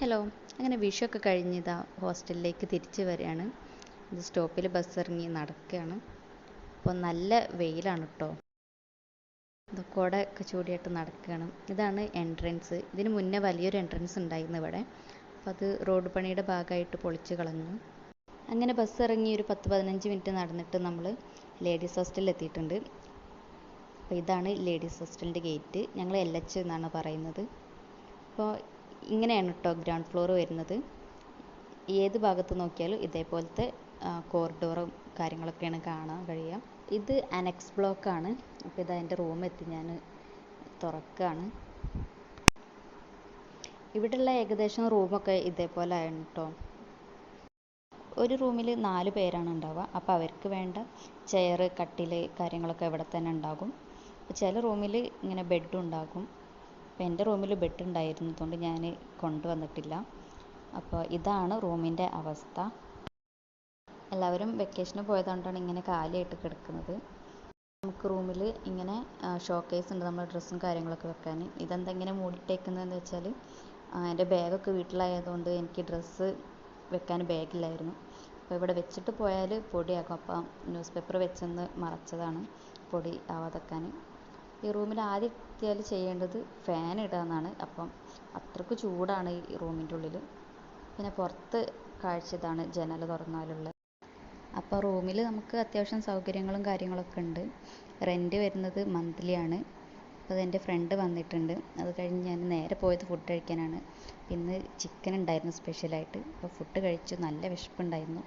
Hello അങ്ങനെ വിഷു ഒക്കെ കഴിഞ്ഞ് ഇതാ ഹോസ്റ്റലിലേക്ക് തിരിച്ചു വരികയാണ്. ഇത് സ്റ്റോപ്പിൽ ബസ് ഇറങ്ങി നടക്കുകയാണ്. അപ്പോൾ നല്ല വെയിലാണ് കേട്ടോ ഇത് കുടയൊക്കെ ചൂടിയായിട്ട് നടക്കുകയാണ്. ഇതാണ് എൻട്രൻസ് ഇതിന് മുന്നേ വലിയൊരു എൻട്രൻസ് ഉണ്ടായിരുന്നു ഇവിടെ. അപ്പോൾ അത് റോഡ് പണിയുടെ ഭാഗമായിട്ട് പൊളിച്ച് കളഞ്ഞു. അങ്ങനെ ബസ് ഇറങ്ങി ഒരു പത്ത് പതിനഞ്ച് മിനിറ്റ് നടന്നിട്ട് നമ്മൾ ലേഡീസ് ഹോസ്റ്റലിൽ എത്തിയിട്ടുണ്ട്. അപ്പോൾ ഇതാണ് ലേഡീസ് ഹോസ്റ്റലിന്റെ ഗേറ്റ് ഞങ്ങൾ എൽ എച്ച് എന്നാണ് പറയുന്നത്. അപ്പോൾ ഇങ്ങനെയാണ് കേട്ടോ ഗ്രൗണ്ട് ഫ്ലോർ വരുന്നത്. ഏത് ഭാഗത്ത് നോക്കിയാലും ഇതേപോലത്തെ കോറിഡോറും കാര്യങ്ങളൊക്കെയാണ് കാണാൻ കഴിയുക. ഇത് അനക്സ് ബ്ലോക്കാണ് അപ്പോൾ ഇത് എന്റെ റൂം എത്തി ഞാൻ തുറക്കുകയാണ് ഇവിടെയുള്ള ഏകദേശം റൂമൊക്കെ ഇതേപോലെ ആണ് കേട്ടോ ഒരു റൂമിൽ നാല് പേരാണ് ഉണ്ടാവുക. അപ്പോൾ അവർക്ക് വേണ്ട ചെയർ കട്ടിൽ കാര്യങ്ങളൊക്കെ ഇവിടെ തന്നെ ഉണ്ടാകും. ചില റൂമിൽ ഇങ്ങനെ ബെഡും ഉണ്ടാകും. അപ്പോൾ എന്റെ റൂമിൽ ബെഡ് ഉണ്ടായിരുന്നതുകൊണ്ട് ഞാൻ കൊണ്ടുവന്നിട്ടില്ല. അപ്പോൾ ഇതാണ് റൂമിന്റെ അവസ്ഥ. എല്ലാവരും വെക്കേഷന് പോയതുകൊണ്ടാണ് ഇങ്ങനെ കാലിയായിട്ട് കിടക്കുന്നത്. നമുക്ക് റൂമിൽ ഇങ്ങനെ ഷോക്കേസ് ഉണ്ട്. നമ്മുടെ ഡ്രസ്സും കാര്യങ്ങളൊക്കെ വെക്കാൻ. ഇതെന്താ ഇങ്ങനെ മൂടിയിട്ടേക്കുന്നതെന്ന് വെച്ചാൽ എന്റെ ബാഗൊക്കെ വീട്ടിലായതുകൊണ്ട് എനിക്ക് ഡ്രസ്സ് വെക്കാൻ ബാഗില്ലായിരുന്നു അപ്പോൾ ഇവിടെ വെച്ചിട്ട് പോയാൽ പൊടിയാക്കും അപ്പം ന്യൂസ് പേപ്പർ വെച്ചൊന്ന് മറച്ചതാണ് പൊടി ആവാതെക്കാൻ ഈ റൂമിൽ ആദ്യം എത്തിയാൽ ചെയ്യേണ്ടത് ഫാൻ ഇടുക എന്നാണ് അപ്പം അത്രയ്ക്ക് ചൂടാണ് ഈ റൂമിന്റെ ഉള്ളിൽ. പിന്നെ പുറത്ത് കാഴ്ച ഇതാണ് ജനൽ തുറന്നാലുള്ള. അപ്പോൾ റൂമിൽ നമുക്ക് അത്യാവശ്യം സൗകര്യങ്ങളും കാര്യങ്ങളൊക്കെ ഉണ്ട്. റെന്റ് വരുന്നത് മന്ത്ലി ആണ്. അപ്പോൾ എന്റെ ഫ്രണ്ട് വന്നിട്ടുണ്ട്. അത് കഴിഞ്ഞ് ഞാൻ നേരെ പോയത് ഫുഡ് കഴിക്കാനാണ്. ഇന്ന് ചിക്കൻ ഉണ്ടായിരുന്നു സ്പെഷ്യലായിട്ട് അപ്പോൾ ഫുഡ് കഴിച്ചു. നല്ല വിശപ്പുണ്ടായിരുന്നു.